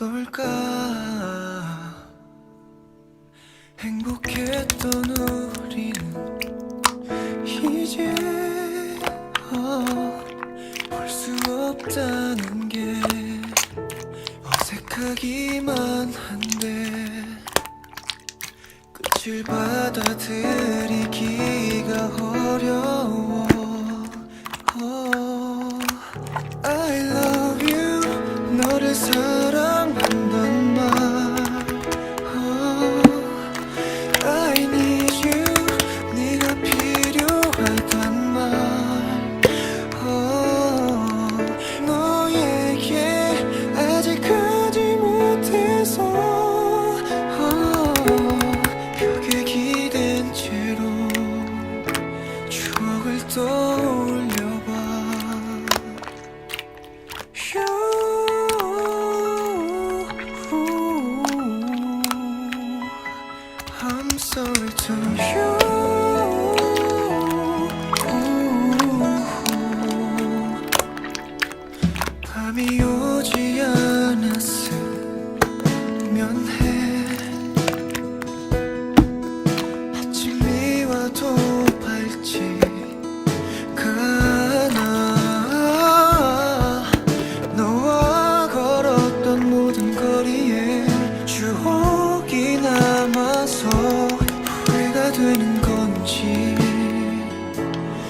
어떨까? 행복했던 우리는 이제 어, 볼수 없다는 게 어색하기만 한데 끝을 받아들이기가 어려워. 어, I love you. 너를 사랑 한단 밤이 오지 않았 계속 해가 되는 것